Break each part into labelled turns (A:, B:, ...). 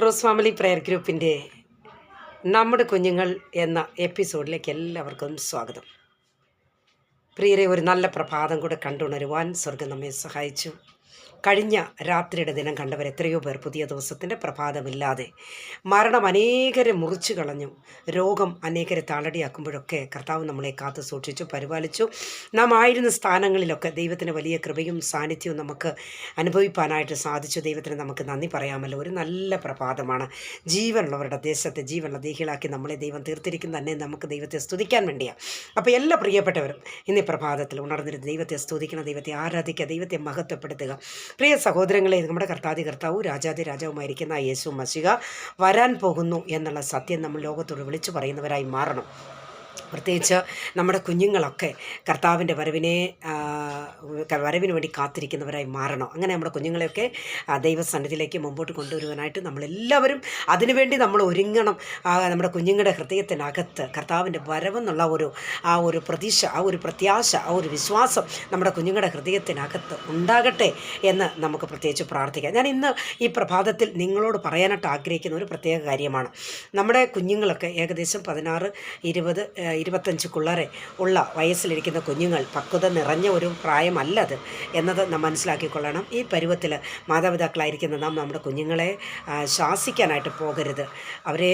A: Rose family prayer ഗ്രൂപ്പിന്റെ നമ്മുടെ കുഞ്ഞുങ്ങൾ എന്ന എപ്പിസോഡിലേക്ക് എല്ലാവർക്കും സ്വാഗതം. പ്രിയരെ ഒരു നല്ല പ്രഭാതം കൂടെ കണ്ടുണരുവാൻ സ്വർഗം നമ്മെ സഹായിച്ചു. കഴിഞ്ഞ രാത്രിയുടെ ദിനം കണ്ടവർ എത്രയോ പേർ പുതിയ ദിവസത്തിന്റെ പ്രഭാതമില്ലാതെ മരണം അനേകരെ മുറിച്ചു കളഞ്ഞു. രോഗം അനേകരെ താളടിയാക്കുമ്പോഴൊക്കെ കർത്താവ് നമ്മളെ കാത്തു സൂക്ഷിച്ചു പരിപാലിച്ചു. നാം ആയിരുന്ന സ്ഥാനങ്ങളിലൊക്കെ ദൈവത്തിന് വലിയ കൃപയും സാന്നിധ്യവും നമുക്ക് അനുഭവിക്കാനായിട്ട് സാധിച്ചു. ദൈവത്തിന് നമുക്ക് നന്ദി പറയാമല്ലോ. ഒരു നല്ല പ്രഭാതമാണ്. ജീവനുള്ളവരുടെ ദേശത്തെ ജീവനുള്ള ദേഹികളാക്കി നമ്മളെ ദൈവം തീർത്തിരിക്കുന്ന. തന്നെ നമുക്ക് ദൈവത്തെ സ്തുതിക്കാൻ വേണ്ടിയാണ് അപ്പോൾ എല്ലാ പ്രിയപ്പെട്ടവരും ഇന്ന് പ്രഭാതത്തിൽ ഉണർന്നിരുന്ന് ദൈവത്തെ സ്തുതിക്കണം ദൈവത്തെ ആരാധിക്കുക ദൈവത്തെ മഹത്വപ്പെടുത്തുക. പ്രിയ സഹോദരങ്ങളെ നമ്മുടെ കർത്താതി കർത്താവ് രാജാതി രാജാവുമായിരിക്കുന്ന യേശു മസിക വരാൻ പോകുന്നു എന്നുള്ള സത്യം നമ്മൾ ലോകത്തോട് വിളിച്ചു പറയുന്നവരായി മാറണം. പ്രത്യേകിച്ച് നമ്മുടെ കുഞ്ഞുങ്ങളൊക്കെ കർത്താവിന്റെ വരവിനെ വരവിന് വേണ്ടി കാത്തിരിക്കുന്നവരായി മാറണം. അങ്ങനെ നമ്മുടെ കുഞ്ഞുങ്ങളെയൊക്കെ ദൈവസന്നിധിയിലേക്ക് മുമ്പോട്ട് കൊണ്ടുവരുവാനായിട്ട് നമ്മളെല്ലാവരും അതിനുവേണ്ടി നമ്മൾ ഒരുങ്ങണം. നമ്മുടെ കുഞ്ഞുങ്ങളുടെ ഹൃദയത്തിനകത്ത് കർത്താവിന്റെ വരവെന്നുള്ള ഒരു ആ ഒരു പ്രതീക്ഷ ആ ഒരു പ്രത്യാശ ആ ഒരു വിശ്വാസം നമ്മുടെ കുഞ്ഞുങ്ങളുടെ ഹൃദയത്തിനകത്ത് ഉണ്ടാകട്ടെ എന്ന് നമുക്ക് പ്രത്യേകിച്ച് പ്രാർത്ഥിക്കാം. ഞാൻ ഇന്ന് ഈ പ്രഭാതത്തിൽ നിങ്ങളോട് പറയാനായിട്ട് ആഗ്രഹിക്കുന്ന ഒരു പ്രത്യേക കാര്യമാണ്. നമ്മുടെ കുഞ്ഞുങ്ങളൊക്കെ ഏകദേശം പതിനാറ് ഇരുപത് ഇരുപത്തഞ്ച് പിള്ളേരെ ഉള്ള വയസ്സിലിരിക്കുന്ന കുഞ്ഞുങ്ങൾ പക്വത നിറഞ്ഞ ഒരു പ്രായമല്ലത് എന്നത് നാം മനസ്സിലാക്കിക്കൊള്ളണം. ഈ പരുവത്തിൽ മാതാപിതാക്കളായിരിക്കുന്ന നാം നമ്മുടെ കുഞ്ഞുങ്ങളെ ശാസിക്കാനായിട്ട് പോകരുത്. അവരെ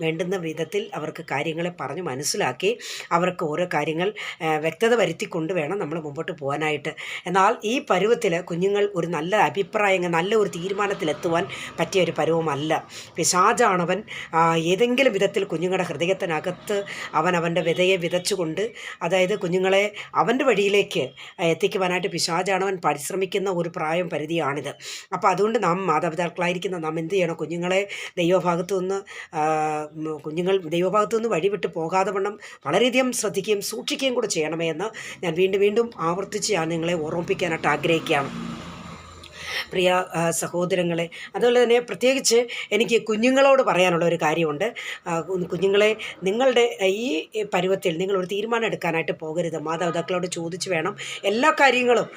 A: വേണ്ടുന്ന വിധത്തിൽ അവർക്ക് കാര്യങ്ങളെ പറഞ്ഞ് മനസ്സിലാക്കി അവർക്ക് ഓരോ കാര്യങ്ങൾ വ്യക്തത വരുത്തിക്കൊണ്ട് വേണം നമ്മൾ മുമ്പോട്ട് പോകാനായിട്ട് എന്നാൽ ഈ പരുവത്തിൽ കുഞ്ഞുങ്ങൾ ഒരു നല്ല അഭിപ്രായങ്ങൾ നല്ല ഒരു തീരുമാനത്തിലെത്തുവാൻ പറ്റിയ ഒരു പരുവമല്ല. പിശാജാണവൻ ആ, ഏതെങ്കിലും വിധത്തിൽ കുഞ്ഞുങ്ങളുടെ ഹൃദയത്തിനകത്ത് അവൻ അവന്റെ വിതയെ വിതച്ചുകൊണ്ട് അതായത് കുഞ്ഞുങ്ങളെ അവന്റെ വഴിയിലേക്ക് എത്തിക്കുവാനായിട്ട് പിശാചാണവൻ പരിശ്രമിക്കുന്ന ഒരു പ്രായം പരിധിയാണിത്. അപ്പോൾ അതുകൊണ്ട് നാം മാതാപിതാക്കളായിരിക്കുന്ന നാം എന്ത് ചെയ്യണം? കുഞ്ഞുങ്ങളെ ദൈവഭാഗത്തു നിന്ന് കുഞ്ഞുങ്ങൾ ദൈവഭാഗത്തു നിന്ന് വഴിവിട്ട് പോകാതെ വണ്ണം വളരെയധികം ശ്രദ്ധിക്കുകയും സൂക്ഷിക്കുകയും കൂടെ ചെയ്യണമേ എന്ന് ഞാൻ വീണ്ടും വീണ്ടും ആവർത്തിച്ച് ഞാൻ നിങ്ങളെ ഓർമ്മിപ്പിക്കാനായിട്ട് ആഗ്രഹിക്കുകയാണ്. പ്രിയ സഹോദരങ്ങളെ. അതുപോലെ തന്നെ പ്രത്യേകിച്ച് എനിക്ക് കുഞ്ഞുങ്ങളോട് പറയാനുള്ള ഒരു കാര്യമുണ്ട്. കുഞ്ഞുങ്ങളെ നിങ്ങളുടെ ഈ പരുവത്തിൽ നിങ്ങൾ ഒരു തീരുമാനം എടുക്കാനായിട്ട് പോകരുത്. മാതാപിതാക്കളോട് ചോദിച്ച് വേണം എല്ലാ കാര്യങ്ങളും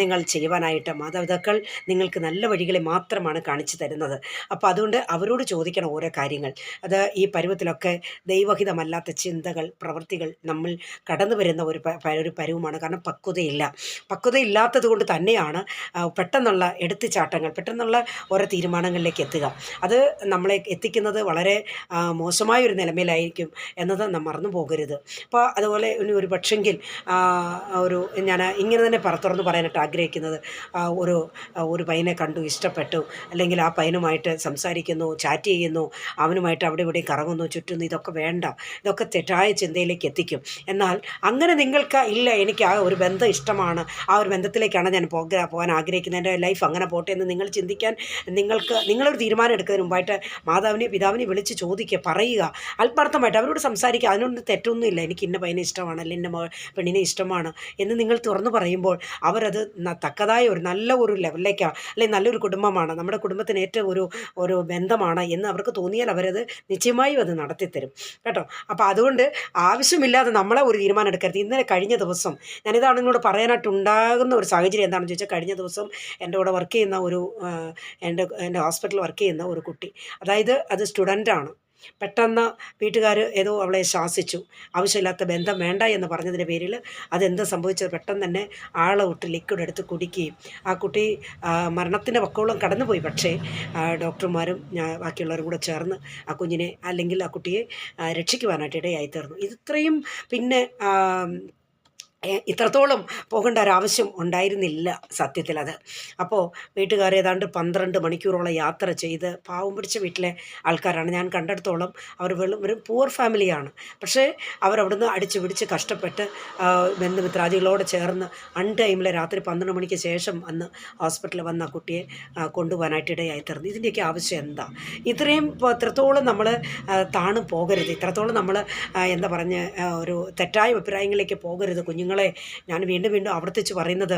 A: നിങ്ങൾ ചെയ്യുവാനായിട്ട്. മാതാപിതാക്കൾ നിങ്ങൾക്ക് നല്ല വഴികളെ മാത്രമാണ് കാണിച്ചു തരുന്നത്. അപ്പോൾ അതുകൊണ്ട് അവരോട് ചോദിക്കണം ഓരോ കാര്യങ്ങൾ. അത് ഈ പരുവത്തിലൊക്കെ ദൈവഹിതമല്ലാത്ത ചിന്തകൾ പ്രവൃത്തികൾ നമ്മൾ കടന്നു വരുന്ന ഒരു ഒരു പരുവമാണ്. കാരണം പക്വതയില്ല. പക്വതയില്ലാത്തത് കൊണ്ട് തന്നെയാണ് പെട്ടെന്നുള്ള പെട്ടെന്നുള്ള എടുത്തുചാട്ടങ്ങൾ പെട്ടെന്നുള്ള ഓരോ തീരുമാനങ്ങളിലേക്ക് എത്തുക. അത് നമ്മളെ എത്തിക്കുന്നത് വളരെ മോശമായ ഒരു നിലമയിലായിരിക്കും എന്നത് നാം മറന്നു പോകരുത്. അപ്പോൾ അതുപോലെ ഇനി ഒരു പക്ഷെങ്കിൽ ഒരു ഞാൻ ഇങ്ങനെ തന്നെ പുറത്തുറന്ന് തുറന്ന് പറയാനായിട്ട് ആഗ്രഹിക്കുന്നത് ഒരു ഒരു പയ്യനെ കണ്ടു ഇഷ്ടപ്പെട്ടു അല്ലെങ്കിൽ ആ പയ്യനുമായിട്ട് സംസാരിക്കുന്നു ചാറ്റ് ചെയ്യുന്നു അവനുമായിട്ട് അവിടെ ഇവിടെ കറങ്ങുന്നു ചുറ്റുന്നു ഇതൊക്കെ വേണ്ട ഇതൊക്കെ തെറ്റായ ചിന്തയിലേക്ക് എത്തിക്കും. എന്നാൽ അങ്ങനെ നിങ്ങൾക്ക് ഇല്ല എനിക്ക് ആ ഒരു ബന്ധം ഇഷ്ടമാണ് ആ ഒരു ബന്ധത്തിലേക്കാണ് ഞാൻ പോകാൻ പോകാൻ ആഗ്രഹിക്കുന്നത് എന്റെ ലൈഫ് അങ്ങനെ പോട്ടെ എന്ന് നിങ്ങൾ ചിന്തിക്കാൻ നിങ്ങൾക്ക് നിങ്ങളൊരു തീരുമാനം എടുക്കുന്നതിന് മുമ്പായിട്ട് മാതാവിനെ പിതാവിനെ വിളിച്ച് ചോദിക്കുക പറയുക. അല്പാർത്ഥമായിട്ട് അവരോട് സംസാരിക്കുക. അതിനൊന്നും തെറ്റൊന്നുമില്ല. എനിക്ക് ഇന്ന പയ്യനെ ഇഷ്ടമാണ് അല്ലെങ്കിൽ ഇന്ന പെണ്ണിനെ ഇഷ്ടമാണ് എന്ന് നിങ്ങൾ തുറന്നു പറയുമ്പോൾ അവരത് തക്കതായ ഒരു നല്ല ഒരു ലെവലിലേക്കാണ് അല്ലെങ്കിൽ നല്ലൊരു കുടുംബമാണ് നമ്മുടെ കുടുംബത്തിന് ഏറ്റവും ഒരു ഒരു ബന്ധമാണ് എന്ന് അവർക്ക് തോന്നിയാൽ അവരത് നിശ്ചയമായും അത് നടത്തിത്തരും. കേട്ടോ? അപ്പോൾ അതുകൊണ്ട് ആവശ്യമില്ലാതെ നമ്മളെ ഒരു തീരുമാനം എടുക്കരുത്. ഇന്നലെ കഴിഞ്ഞ ദിവസം ഞാനിതാണ് നിങ്ങളോട് പറയാനായിട്ട് ഉണ്ടാകുന്ന ഒരു സാഹചര്യം എന്താണെന്ന് ചോദിച്ചാൽ കഴിഞ്ഞ ദിവസം എന്റെ കൂടെ വർക്ക് ചെയ്യുന്ന ഒരു എന്റെ എന്റെ ഹോസ്പിറ്റലിൽ വർക്ക് ചെയ്യുന്ന ഒരു കുട്ടി. അതായത് അത് സ്റ്റുഡന്റാണ് പെട്ടെന്ന് വീട്ടുകാർ ഏതോ അവളെ ശാസിച്ചു. ആവശ്യമില്ലാത്ത ബന്ധം വേണ്ട എന്ന് പറഞ്ഞതിന്റെ പേരിൽ അതെന്ത് സംഭവിച്ചത് പെട്ടെന്ന് തന്നെ ആളെ വിട്ട് ലിക്വിഡ് എടുത്ത് കുടിക്കുകയും. ആ കുട്ടി മരണത്തിന്റെ പക്കോളം കടന്നുപോയി. പക്ഷേ ഡോക്ടർമാരും ബാക്കിയുള്ളവരും കൂടെ ചേർന്ന് ആ കുഞ്ഞിനെ അല്ലെങ്കിൽ ആ കുട്ടിയെ രക്ഷിക്കുവാനായിട്ട് ഇടയായി തീർന്നു. ഇത്രയും പിന്നെ ഇത്രത്തോളം പോകേണ്ട ഒരാവശ്യം ഉണ്ടായിരുന്നില്ല സത്യത്തിൽ അത് അപ്പോൾ വീട്ടുകാർ ഏതാണ്ട് പന്ത്രണ്ട് മണിക്കൂറോളം യാത്ര ചെയ്ത് പാവം പിടിച്ച വീട്ടിലെ ആൾക്കാരാണ്. ഞാൻ കണ്ടെടുത്തോളം അവർ വെള്ളം ഒരു പൂവർ ഫാമിലിയാണ് പക്ഷേ അവരവിടുന്ന് അടിച്ചു പിടിച്ച് കഷ്ടപ്പെട്ട് ബന്ധുമിത്രാദികളോട് ചേർന്ന് അൺ ടൈമിൽ രാത്രി പന്ത്രണ്ട് മണിക്ക് ശേഷം അന്ന് ഹോസ്പിറ്റലിൽ വന്ന കുട്ടിയെ കൊണ്ടുപോകാനായിട്ട് ഇടയായി തീർന്നു. ഇതിന്റെയൊക്കെ ആവശ്യം എന്താ? ഇത്രയും ഇത്രത്തോളം നമ്മൾ താണു പോകരുത് ഇത്രത്തോളം നമ്മൾ എന്താ പറഞ്ഞ് ഒരു തെറ്റായ അഭിപ്രായങ്ങളിലേക്ക് പോകരുത് കുഞ്ഞുങ്ങൾ കുഞ്ഞുങ്ങളെ ഞാൻ വീണ്ടും വീണ്ടും ആവർത്തിച്ച് പറയുന്നത്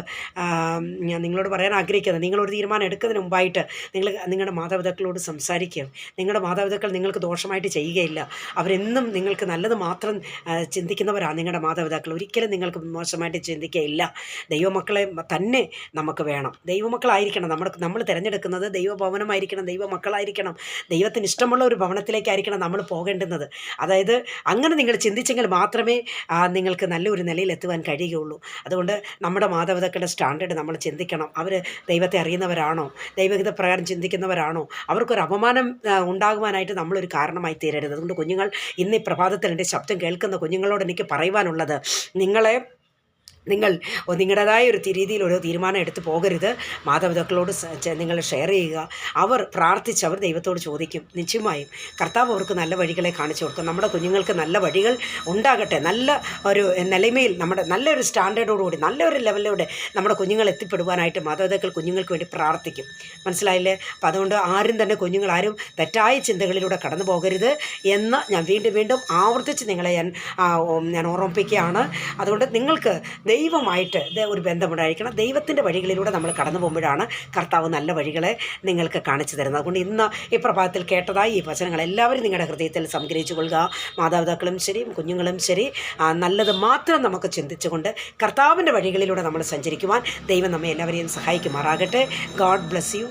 A: ഞാൻ നിങ്ങളോട് പറയാൻ ആഗ്രഹിക്കുന്നത് നിങ്ങളൊരു തീരുമാനം എടുക്കുന്നതിന് മുമ്പായിട്ട് നിങ്ങൾ നിങ്ങളുടെ മാതാപിതാക്കളോട് സംസാരിക്കുക. നിങ്ങളുടെ മാതാപിതാക്കൾ നിങ്ങൾക്ക് ദോഷമായിട്ട് ചെയ്യുകയില്ല. അവരെന്നും നിങ്ങൾക്ക് നല്ലത് മാത്രം ചിന്തിക്കുന്നവരാണ് നിങ്ങളുടെ മാതാപിതാക്കൾ. ഒരിക്കലും നിങ്ങൾക്ക് മോശമായിട്ട് ചിന്തിക്കുകയില്ല ദൈവമക്കളെ തന്നെ നമുക്ക് വേണം. ദൈവമക്കളായിരിക്കണം നമ്മുടെ നമ്മൾ തിരഞ്ഞെടുക്കുന്നത് ദൈവഭവനമായിരിക്കണം ദൈവമക്കളായിരിക്കണം. ദൈവത്തിന് ഇഷ്ടമുള്ള ഒരു ഭവനത്തിലേക്കായിരിക്കണം നമ്മൾ പോകേണ്ടുന്നത്. അതായത് അങ്ങനെ നിങ്ങൾ ചിന്തിച്ചെങ്കിൽ മാത്രമേ നിങ്ങൾക്ക് നല്ലൊരു നിലയിൽ എത്തുവാൻ കഴിയുകയുള്ളൂ അതുകൊണ്ട് നമ്മുടെ മാതാപിതാക്കളുടെ സ്റ്റാൻഡേർഡ് നമ്മൾ ചിന്തിക്കണം. അവർ ദൈവത്തെ അറിയുന്നവരാണോ? ദൈവഹിത പ്രകാരം ചിന്തിക്കുന്നവരാണോ? അവർക്കൊരു അപമാനം ഉണ്ടാകുവാനായിട്ട് നമ്മളൊരു കാരണമായി തീരരുത്. അതുകൊണ്ട് കുഞ്ഞുങ്ങൾ ഇന്ന് ഈ പ്രഭാതത്തിൽ എന്റെ ശബ്ദം കേൾക്കുന്ന കുഞ്ഞുങ്ങളോട് എനിക്ക് പറയുവാനുള്ളത് നിങ്ങളെ നിങ്ങൾ നിങ്ങളുടേതായ ഒരു രീതിയിൽ ഒരു തീരുമാനം എടുത്ത് പോകരുത്. മാതാപിതാക്കളോട് നിങ്ങൾ ഷെയർ ചെയ്യുക. അവർ പ്രാർത്ഥിച്ച് അവർ ദൈവത്തോട് ചോദിക്കും. നിശ്ചയമായും കർത്താവ് അവർക്ക് നല്ല വഴികളെ കാണിച്ചു കൊടുക്കും. നമ്മുടെ കുഞ്ഞുങ്ങൾക്ക് നല്ല വഴികൾ ഉണ്ടാകട്ടെ. നല്ല ഒരു നിലമയിൽ നമ്മുടെ നല്ലൊരു സ്റ്റാൻഡേർഡോടുകൂടി നല്ലൊരു ലെവലിലൂടെ നമ്മുടെ കുഞ്ഞുങ്ങൾ എത്തിപ്പെടുവാനായിട്ട് മാതാപിതാക്കൾ കുഞ്ഞുങ്ങൾക്ക് വേണ്ടി പ്രാർത്ഥിക്കും. മനസ്സിലായില്ലേ? അപ്പം അതുകൊണ്ട് ആരും തന്നെ കുഞ്ഞുങ്ങൾ ആരും തെറ്റായ ചിന്തകളിലൂടെ കടന്നു പോകരുത് എന്ന് ഞാൻ വീണ്ടും വീണ്ടും ആവർത്തിച്ച് നിങ്ങളെ ഞാൻ ഞാൻ ഓർമ്മിപ്പിക്കുകയാണ്. അതുകൊണ്ട് നിങ്ങൾക്ക് ദൈവമായിട്ട് ഒരു ബന്ധമുണ്ടായിരിക്കണം. ദൈവത്തിന്റെ വഴികളിലൂടെ നമ്മൾ കടന്നു പോകുമ്പോഴാണ് കർത്താവ് നല്ല വഴികളെ നിങ്ങൾക്ക് കാണിച്ചു തരുന്നത്. അതുകൊണ്ട് ഇന്ന് ഈ പ്രഭാതത്തിൽ കേട്ടതായി ഈ വചനങ്ങൾ എല്ലാവരും നിങ്ങളുടെ ഹൃദയത്തിൽ സംഗ്രഹിച്ചു കൊള്ളുക. മാതാപിതാക്കളും ശരി കുഞ്ഞുങ്ങളും ശരി നല്ലത് മാത്രം നമുക്ക് ചിന്തിച്ചുകൊണ്ട് കർത്താവിന്റെ വഴികളിലൂടെ നമ്മൾ സഞ്ചരിക്കുവാൻ ദൈവം നമ്മെ എല്ലാവരെയും സഹായിക്കുമാറാകട്ടെ. God bless you.